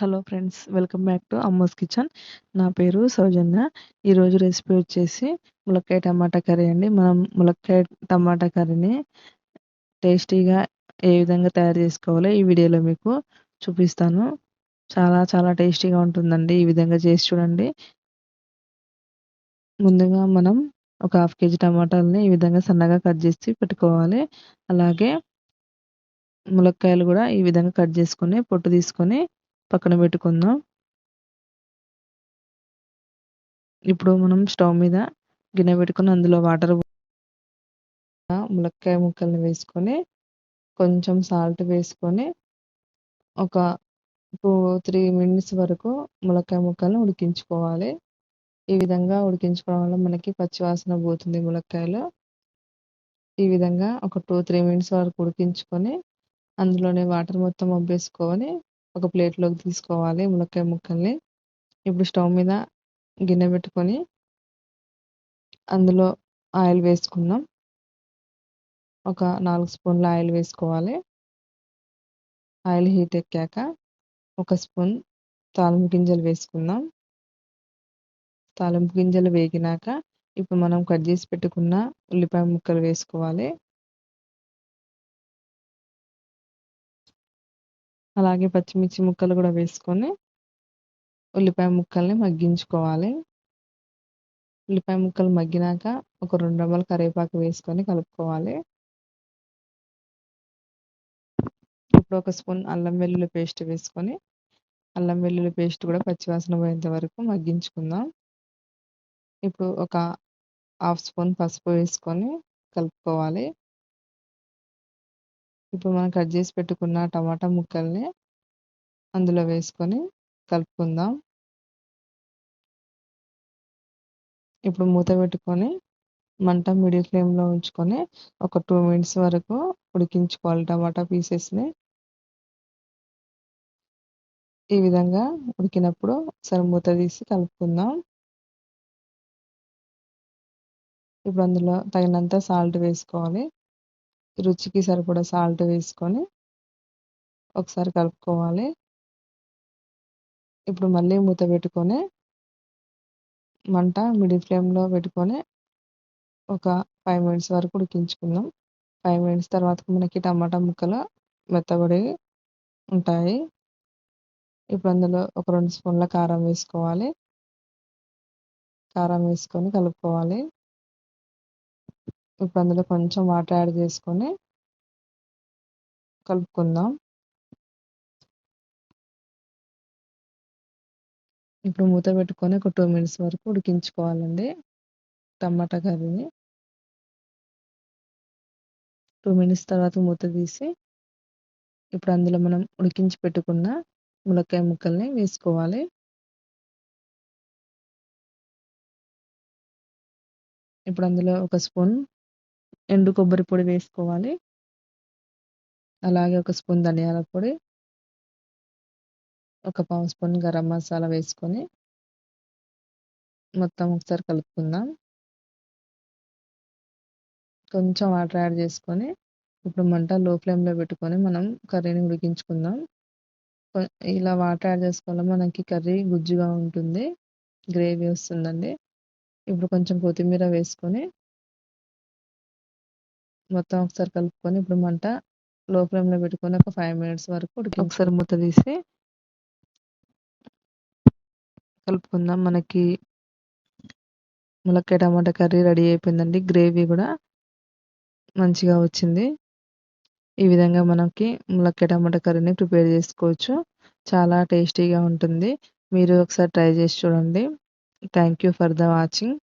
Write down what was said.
Hello friends welcome back to Ammos kitchen. నా పేరు సౌజన్య. ఈరోజు రెసిపీ వచ్చేసి ములక్కాయ టమాటా కర్రీ అండి. మనం ములక్కాయ టమాటా కర్రీని టేస్టీగా ఏ విధంగా తయారు చేసుకోవాలో ఈ వీడియోలో మీకు చూపిస్తాను. చాలా చాలా టేస్టీగా ఉంటుందండి. ఈ విధంగా చేసి చూడండి. ముందుగా మనం ఒక హాఫ్ కేజీ టమాటాలని ఈ విధంగా సన్నగా కట్ చేసి పెట్టుకోవాలి. అలాగే ములక్కాయలు కూడా ఈ విధంగా కట్ చేసుకొని పొట్టు తీసుకొని పక్కన పెట్టుకుందాం. ఇప్పుడు మనం స్టవ్ మీద గిన్నె పెట్టుకొని అందులో వాటర్ ములక్కాయ ముక్కల్ని వేసుకొని కొంచెం సాల్ట్ వేసుకొని ఒక టూ త్రీ మినిట్స్ వరకు ములక్కాయ ముక్కల్ని ఉడికించుకోవాలి. ఈ విధంగా ఉడికించుకోవడం వల్ల మనకి పచ్చివాసన పోతుంది ములక్కాయలో. ఈ విధంగా ఒక టూ త్రీ మినిట్స్ వరకు ఉడికించుకొని అందులోనే వాటర్ మొత్తం వంపేసుకొని ఒక ప్లేట్లోకి తీసుకోవాలి మునక్కాయ ముక్కల్ని. ఇప్పుడు స్టవ్ మీద గిన్నె పెట్టుకొని అందులో ఆయిల్ వేసుకుందాం. ఒక నాలుగు స్పూన్ల ఆయిల్ వేసుకోవాలి. ఆయిల్ హీట్ ఎక్కాక ఒక స్పూన్ తాలింపు గింజలు వేసుకుందాం. తాలింపు గింజలు వేగినాక ఇప్పుడు మనం కట్ చేసి పెట్టుకున్న ఉల్లిపాయ ముక్కలు వేసుకోవాలి. అలాగే పచ్చిమిర్చి ముక్కలు కూడా వేసుకొని ఉల్లిపాయ ముక్కల్ని మగ్గించుకోవాలి. ఉల్లిపాయ ముక్కలు మగ్గినాక ఒక రెండు రెమ్మలు కరివేపాకు వేసుకొని కలుపుకోవాలి. ఇప్పుడు ఒక స్పూన్ అల్లం వెల్లుల్లి పేస్ట్ వేసుకొని అల్లం వెల్లుల్లి పేస్ట్ కూడా పచ్చివాసన పోయేంత వరకు మగ్గించుకుందాం. ఇప్పుడు ఒక హాఫ్ స్పూన్ పసుపు వేసుకొని కలుపుకోవాలి. ఇప్పుడు మనం కట్ చేసి పెట్టుకున్న టమాటా ముక్కల్ని అందులో వేసుకొని కలుపుకుందాం. ఇప్పుడు మూత పెట్టుకొని మంట మీడియం ఫ్లేమ్లో ఉంచుకొని ఒక టూ మినిట్స్ వరకు ఉడికించుకోవాలి టమాటా పీసెస్ని. ఈ విధంగా ఉడికినప్పుడు ఒకసారి మూత తీసి కలుపుకుందాం. ఇప్పుడు అందులో తగినంత సాల్ట్ వేసుకోవాలి. రుచికి సరిపడా సాల్ట్ వేసుకొని ఒకసారి కలుపుకోవాలి. ఇప్పుడు మళ్ళీ మూత పెట్టుకొని మంట మిడిల్ ఫ్లేమ్లో పెట్టుకొని ఒక ఫైవ్ మినిట్స్ వరకు ఉడికించుకుందాం. ఫైవ్ మినిట్స్ తర్వాత మనకి టమాటా ముక్కలు మెత్తబడి ఉంటాయి. ఇప్పుడు అందులో ఒక రెండు స్పూన్ల కారం వేసుకోవాలి. కారం వేసుకొని కలుపుకోవాలి. ఇప్పుడు అందులో కొంచెం వాటర్ యాడ్ చేసుకొని కలుపుకుందాం. ఇప్పుడు మూత పెట్టుకొని ఒక టూ మినిట్స్ వరకు ఉడికించుకోవాలండి టమాటా కర్రీని. టూ మినిట్స్ తర్వాత మూత తీసి ఇప్పుడు అందులో మనం ఉడికించి పెట్టుకున్న ములక్కాయ ముక్కల్ని వేసుకోవాలి. ఇప్పుడు అందులో ఒక స్పూన్ ఎండు కొబ్బరి పొడి వేసుకోవాలి. అలాగే ఒక స్పూన్ ధనియాల పొడి ఒక పావు స్పూన్ గరం మసాలా వేసుకొని మొత్తం ఒకసారి కలుపుకుందాం. కొంచెం వాటర్ యాడ్ చేసుకొని ఇప్పుడు మంట లో ఫ్లేమ్లో పెట్టుకొని మనం కర్రీని ఉడికించుకుందాం. ఇలా వాటర్ యాడ్ చేసుకోవాలి మనకి కర్రీ గుజ్జుగా ఉంటుంది గ్రేవీ వస్తుందండి. ఇప్పుడు కొంచెం కొత్తిమీర వేసుకొని మొత్తం ఒకసారి కలుపుకొని ఇప్పుడు మంట లో ఫ్లేమ్లో పెట్టుకొని ఒక ఫైవ్ మినిట్స్ వరకు ఉడికి ఒకసారి మూత తీసి కలుపుకుందాం. మనకి ములక్కాయ టమాటా కర్రీ రెడీ అయిపోయిందండి. గ్రేవీ కూడా మంచిగా వచ్చింది. ఈ విధంగా మనకి ములక్కాయ టమాటా కర్రీని ప్రిపేర్ చేసుకోవచ్చు. చాలా టేస్టీగా ఉంటుంది. మీరు ఒకసారి ట్రై చేసి చూడండి. Thank you for the watching.